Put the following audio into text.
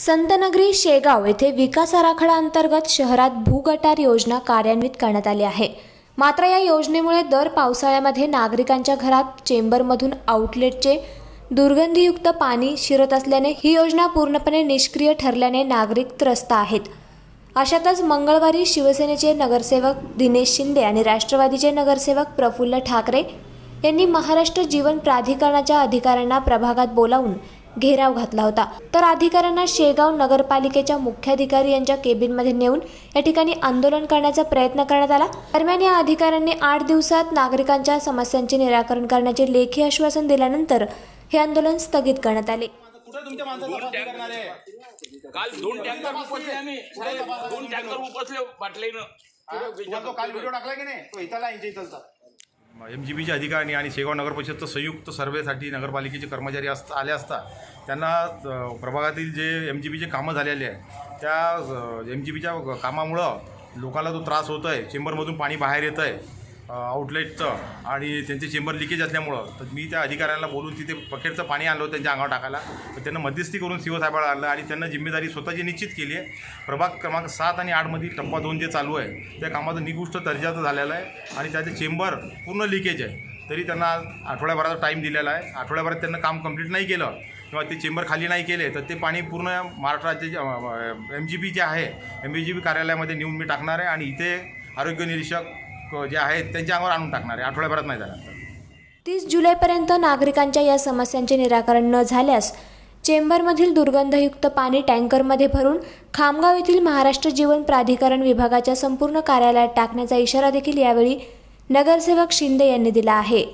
संतनगरी शेगाव येथे विकास आराखडा अंतर्गत शहरात भूगटार योजना कार्यान्वित करण्यात आली आहे. मात्र या योजनेमुळे दर पावसाळ्यामध्ये नागरिकांच्या घरात चेंबरमधून आउटलेटचे दुर्गंधीयुक्त पाणी शिरत असल्याने ही योजना पूर्णपणे निष्क्रिय ठरल्याने नागरिक त्रस्त आहेत. अशातच मंगळवारी शिवसेनेचे नगरसेवक दिनेश शिंदे आणि राष्ट्रवादीचे नगरसेवक प्रफुल्ल ठाकरे यांनी महाराष्ट्र जीवन प्राधिकरणाच्या अधिकाऱ्यांना प्रभागात बोलावून घेराव घातला होता. तर अधिकाऱ्यांना शेगाव नगरपालिकेच्या मुख्याधिकारी यांच्या केबिनमध्ये नेऊन या ठिकाणी आंदोलन करण्याचा प्रयत्न करण्यात आला. दरम्यान या अधिकाऱ्यांनी आठ दिवसात नागरिकांच्या समस्यांचे निराकरण करण्याचे लेखी आश्वासन दिल्यानंतर हे आंदोलन स्थगित करण्यात आले. काल दोन टँकर उपसले आम्ही. दोन टँकर उपसले बाटलीनं. काल व्हिडिओ टाकला की नाही? तो इथला यांच्या इथलचा एम जी बीच्या अधिकारी आणि शेगाव नगर परिषदचं संयुक्त सर्वेसाठी नगरपालिकेचे कर्मचारी असता आले असता त्यांना प्रभागातील जे एम जी बीचे कामं झालेले आहे त्या एम जी बीच्या कामामुळं लोकांना जो त्रास होतो आहे चेंबरमधून पाणी बाहेर येतं आहे आउटलेटचं आणि त्यांचे चेंबर लिकेज असल्यामुळं. तर मी त्या अधिकाऱ्यांना बोलून तिथे पखेरचं पाणी आणलं त्यांच्या अंगावर टाकायला. तर त्यांना मध्यस्थी करून शिवसाहेबाला आणलं आणि त्यांना जिम्मेदारी स्वतःची निश्चित केली आहे. प्रभाग क्रमांक सात आणि आठमधील टप्पा दोन जे चालू आहे त्या कामाचं निकृष्ट दर्जाचं झालेलं आहे आणि त्याचे चेंबर पूर्ण लिकेज आहे. तरी त्यांना आठवड्याभराचा टाईम दिलेला आहे. आठवड्याभरात त्यांना काम कंप्लीट नाही केलं किंवा ते चेंबर खाली नाही केले तर ते पाणी पूर्ण महाराष्ट्र राज्याचे एम जी बी जे आहे एम बी जी बी कार्यालयामध्ये नेऊन मी टाकणार आहे आणि इथे आरोग्य निरीक्षक जे आहेत त्यांच्या अंगावर आणून टाकणार आहे. आठवड्याभरात नाही झाल्यानंतर तीस जुलैपर्यंत नागरिकांच्या या समस्यांचे निराकरण न झाल्यास चेंबरमधील दुर्गंधयुक्त पाणी टँकरमध्ये भरून खामगाव येथील महाराष्ट्र जीवन प्राधिकरण विभागाच्या संपूर्ण कार्यालयात टाकण्याचा इशारा देखील यावेळी नगरसेवक शिंदे यांनी दिला आहे.